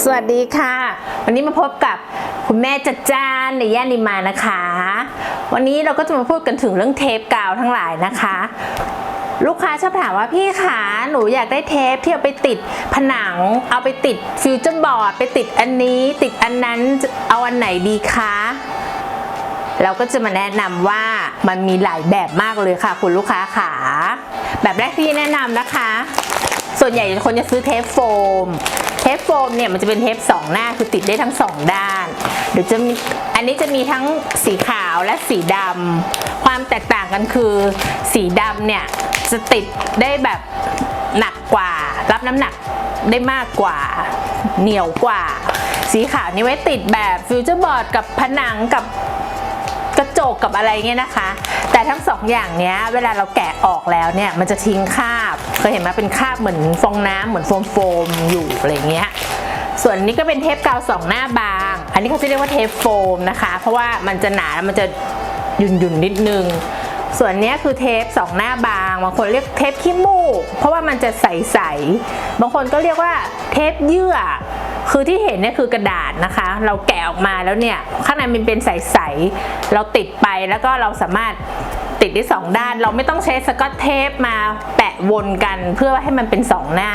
สวัสดีค่ะ วันนี้มาพบกับคุณแม่จัดจ้านในย่านนิมานะคะ วันนี้เราก็จะมาพูดกันถึงเรื่องเทปกาวทั้งหลายนะคะ ลูกค้าชอบถามว่าพี่ขาหนูอยากได้เทปที่เอาไปติดผนัง เอาไปติดฟิวเจอร์บอร์ดไปติดอันนี้ ติดอันนั้นเอาอันไหนดีคะเราก็จะมาแนะนำว่ามันมีหลายแบบมากเลยค่ะ คุณลูกค้าขาแบบแรกที่แนะนำนะคะ ส่วนใหญ่คนจะซื้อเทปโฟม ปโฟมเนี่ยมันจะเป็นเทปสองหน้าคือติดได้ทั้งสองด้านเดี๋ยวจะมีอันนี้จะมีทั้งสีขาวและสีดำความแตกต่างกันคือสีดำเนี่ยจะติดได้แบบหนักกว่า รับน้ำหนักได้มากกว่าเหนียวกว่า สีขาวนี่ไว้ติดแบบฟิวเจอร์บอร์ดกับผนังกับกระจกกับอะไรเงี้ยนะคะ แต่ทั้งสองอย่างเนี้ยเวลาเราแกะออกแล้วเนี่ยมันจะทิ้งคราบ เคยเห็นไหมเป็นคราบเหมือนฟองน้ำเหมือนโฟมโฟมๆอยู่อะไรเงี้ยส่วนนี้ก็เป็นเทปกาวสองหน้าบาง อันนี้เขาจะเรียกว่าเทปโฟมนะคะ เพราะว่ามันจะหนาแล้วมันจะหยุ่นหยุ่นๆนิดนึง ส่วนนี้คือเทปสองหน้าบางบางคนเรียกเทปขี้มูก เพราะว่ามันจะใสๆบางคนก็เรียกว่าเทปเยื่อ คือที่เห็นเนี่ยคือกระดาษนะคะ เราแกะออกมาแล้วเนี่ยข้างในมันเป็นใสๆเราติดไปแล้วก็เราสามารถ ติดได้สองด้าน เราไม่ต้องใช้สกอตเทปมาแปะวนกันเพื่อให้มันเป็นสองหน้า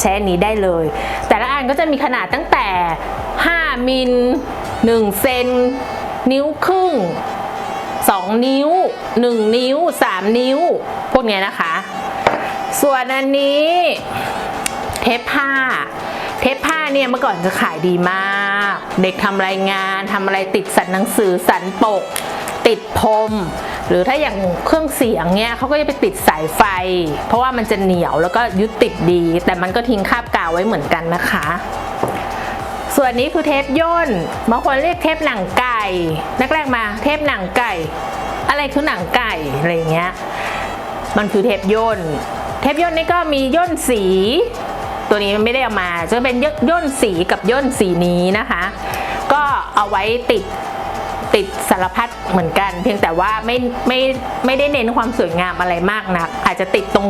ใช้อันนี้ได้เลย แต่ละอันก็จะมีขนาดตั้งแต่ 5 มิล 1 เซน นิ้วครึ่ง 2 นิ้ว 1 นิ้ว 3 นิ้ว พวกนี้นะคะ ส่วนอันนี้เทปผ้าเทปผ้าเนี่ยเมื่อก่อนจะขายดีมาก เด็กทำรายงานทำอะไรติดสันหนังสือสันปก ติดพรม หรือถ้าอย่างเครื่องเสียงเนี่ยเขาก็จะไปติดสายไฟ เพราะว่ามันจะเหนียวแล้วก็ยึดติดดี แต่มันก็ทิ้งคราบกาวไว้เหมือนกันนะคะ ส่วนนี้คือเทปย่นบางคนเรียกเทปหนังไก่แรกๆมาเทปหนังไก่ อะไรคือหนังไก่อะไรเงี้ยมันคือเทปย่นเทปย่นนี่ก็มีย่นสี ตัวนี้มันไม่ได้เอามา จะเป็นย่นสีกับย่นสีนี้นะคะ ก็เอาไว้ติด สารพัดเหมือนกัน เพียงแต่ว่าไม่ไม่ไม่ได้เน้นความสวยงามอะไรมากนัก อาจจะติดตรง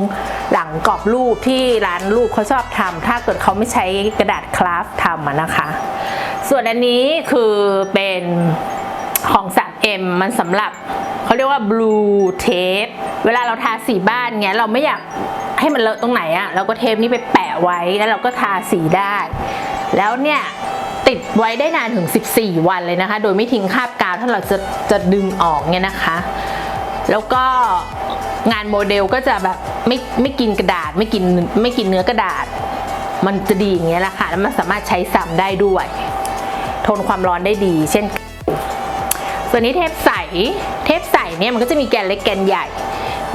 หลังกรอบรูปที่ร้านรูปเขาชอบทำถ้าเกิดเขาไม่ใช้กระดาษคราฟทำนะคะ ส่วนอันนี้คือเป็นของ 3M มันสำหรับเขาเรียกว่า blue tape เวลาเราทาสีบ้านเงี้ยเราไม่อยากให้มันเลอะตรงไหนอะเราก็เทปนี้ไปแปะไว้แล้วเราก็ทาสีได้ แล้วเนี่ย ติดไว้ได้นานถึง 14 วันเลยนะคะ โดยไม่ทิ้งคราบกาวถ้าเราจะจะดึงออกเนี่ยนะคะ แล้วก็งานโมเดลก็จะแบบไม่ไม่กินกระดาษไม่กินไม่กินเนื้อกระดาษ มันจะดีอย่างเงี้ยแหละค่ะแล้วมันสามารถใช้ซ้ำได้ด้วย ทนความร้อนได้ดี เช่นส่วนนี้เทปใสเทปใสเนี่ยมันก็จะมีแกนเล็กแกนใหญ่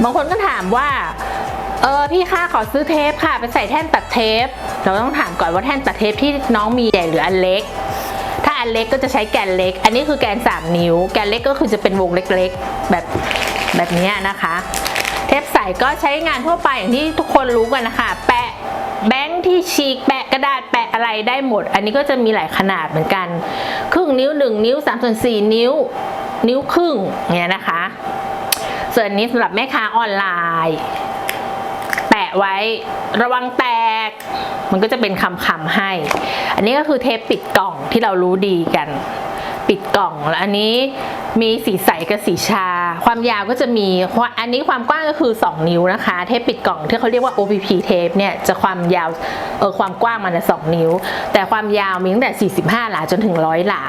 บางคนก็ถามว่า เออพี่คะขอซื้อเทปค่ะ ไปใส่แท่นตัดเทป เราต้องถามก่อนว่าแท่นตัดเทปที่น้องมีใหญ่หรืออันเล็ก ถ้าอันเล็กก็จะใช้แกนเล็ก อันนี้คือแกน 3 นิ้ว แกนเล็กก็คือจะเป็นวงเล็กๆ แบบแบบนี้นะคะ เทปใส่ก็ใช้งานทั่วไปอย่างที่ทุกคนรู้กันนะคะ แปะแบงค์ที่ฉีกแปะกระดาษแปะอะไรได้หมด อันนี้ก็จะมีหลายขนาดเหมือนกัน ครึ่งนิ้ว 1 นิ้ว3ส่วน4นิ้ว นิ้วครึ่งเนี่ยนะคะ ส่วนนี้สำหรับแม่ค้าออนไลน์ ไว้ระวังแตก มันก็จะเป็นคำคำให้ อันนี้ก็คือเทปปิดกล่องที่เรารู้ดีกัน ปิดกล่องแล้วอันนี้มีสีใสกับสีชา ความยาวก็จะมีอันนี้ความกว้างก็คือ 2 นิ้วนะคะ เทปปิดกล่องที่เขาเรียกว่า OPP เทปเนี่ยจะความยาวเออความกว้างมันจะ2นิ้ว แต่ความยาวมีตั้งแต่ 45 หลาจนถึง100หลา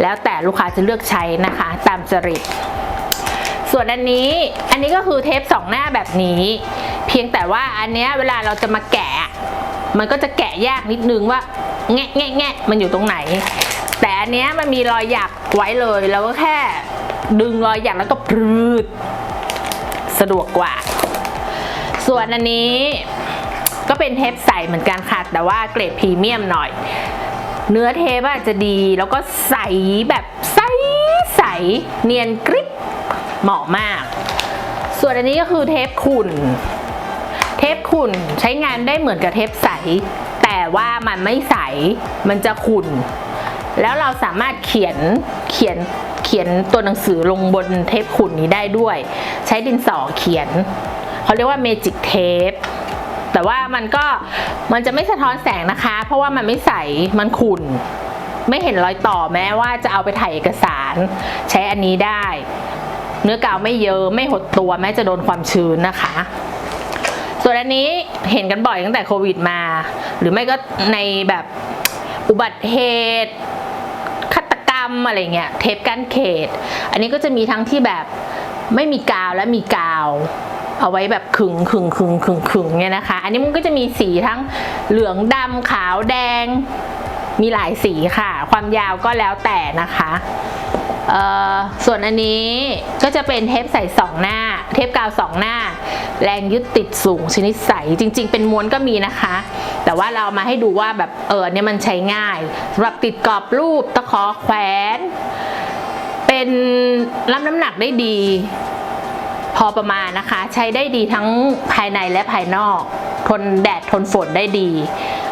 แล้วแต่ลูกค้าจะเลือกใช้นะคะ ตามจริตส่วนอันนี้อันนี้ก็คือเทปสองหน้าแบบนี้ เพียงแต่ว่าอันเนี้ยเวลาเราจะมาแกะ มันก็จะแกะยากนิดนึงว่า แงะแงะแงะมันอยู่ตรงไหน แต่อันเนี้ยมันมีรอยหยักไว้เลยเราก็แค่ดึงรอยหยักแล้วก็พืดสะดวกกว่า ส่วนอันนี้ก็เป็นเทปใสเหมือนกันค่ะ แต่ว่าเกรดพรีเมียมหน่อย เนื้อเทปอาจจะดีแล้วก็ใสแบบใสใสเนียนกริบเหมาะมาก ส่วนอันนี้ก็คือเทปขุ่น เทปขุ่นใช้งานได้เหมือนกับเทปใส แต่ว่ามันไม่ใส มันจะขุ่น แล้วเราสามารถเขียนเขียนเขียนตัวหนังสือลงบนเทปขุ่นนี้ได้ด้วย ใช้ดินสอเขียน เขาเรียกว่าเมจิกเทปแต่ว่ามันก็มันจะไม่สะท้อนแสงนะคะ เพราะว่ามันไม่ใส มันขุ่น ไม่เห็นรอยต่อแม้ว่าจะเอาไปถ่ายเอกสาร ใช้อันนี้ได้ เนื้อกาวไม่เยอะไม่หดตัวแม้จะโดนความชื้นนะคะ ส่วนอันนี้เห็นกันบ่อยตั้งแต่โควิดมา หรือไม่ก็ในแบบอุบัติเหตุฆาตกรรมอะไรเงี้ยเทปกั้นเขต อันนี้ก็จะมีทั้งที่แบบไม่มีกาวและมีกาวเอาไว้แบบขึงขึงขึงขึงขึงเนี่ยนะคะ อันนี้มันก็จะมีสีทั้งเหลืองดำขาวแดง มีหลายสีค่ะ ความยาวก็แล้วแต่นะคะ ส่วนอันนี้ก็จะเป็นเทปใส่สองหน้า เทปกาวสองหน้า แรงยึดติดสูงชนิดใส จริง ๆ เป็นม้วนก็มีนะคะ แต่ว่าเรามาให้ดูว่าแบบเออเนี่ยมันใช้ง่ายสำหรับติดกรอบรูปตะขอแขวน เป็นรับน้ำหนักได้ดี พอประมาณนะคะ ใช้ได้ดีทั้งภายในและภายนอก ทนแดดทนฝนได้ดี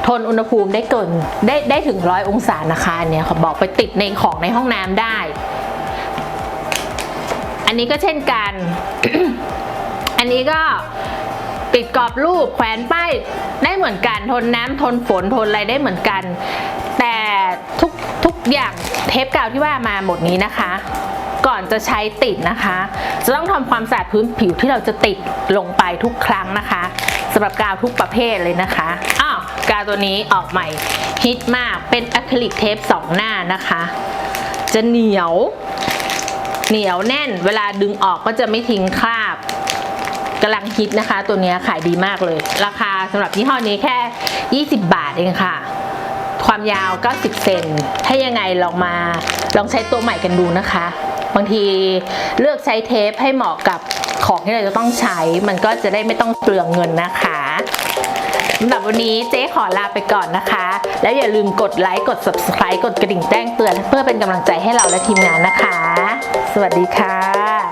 ทนอุณหภูมิได้เกินได้ได้ถึงร้อยองศานะคะอันเนี่ยเขาบอกไปติดในของในห้องน้ำได้ นนี้ก็เช่นกัน อันนี้ก็ติดกรอบรูปแขวนป้ายได้เหมือนกัน ทนน้ำทนฝนทนอะไรได้เหมือนกัน แต่ทุกทุกอย่างเทปกาวที่ว่ามาหมดนี้นะคะ ก่อนจะใช้ติดนะคะ จะต้องทำความสะอาดพื้นผิวที่เราจะติดลงไปทุกครั้งนะคะสำหรับกาวทุกประเภทเลยนะคะอ้าวกาวตัวนี้ออกใหม่ฮิตมากเป็นอะคริลิกเทปสองหน้านะคะ จะเหนียว เหนียวแน่นเวลาดึงออกก็จะไม่ทิ้งคราบกำลังฮิตนะคะ ตัวนี้ขายดีมากเลย ราคาสำหรับยี่ห้อนี้แค่ 20 บาทเองค่ะ ความยาว 90 เซนถ้ายังไงลองมาลองใช้ตัวใหม่กันดูนะคะ บางทีเลือกใช้เทปให้เหมาะกับของที่เราจะต้องใช้ มันก็จะได้ไม่ต้องเปลืองเงินนะคะ รับวันนี้เจ๊ขอลาไปก่อนนะคะ แล้วอย่าลืมกดไลค์กด subscribe กดกระดิ่งแจ้งเตือน เพื่อเป็นกำลังใจให้เราและทีมงานนะคะ สวัสดีค่ะ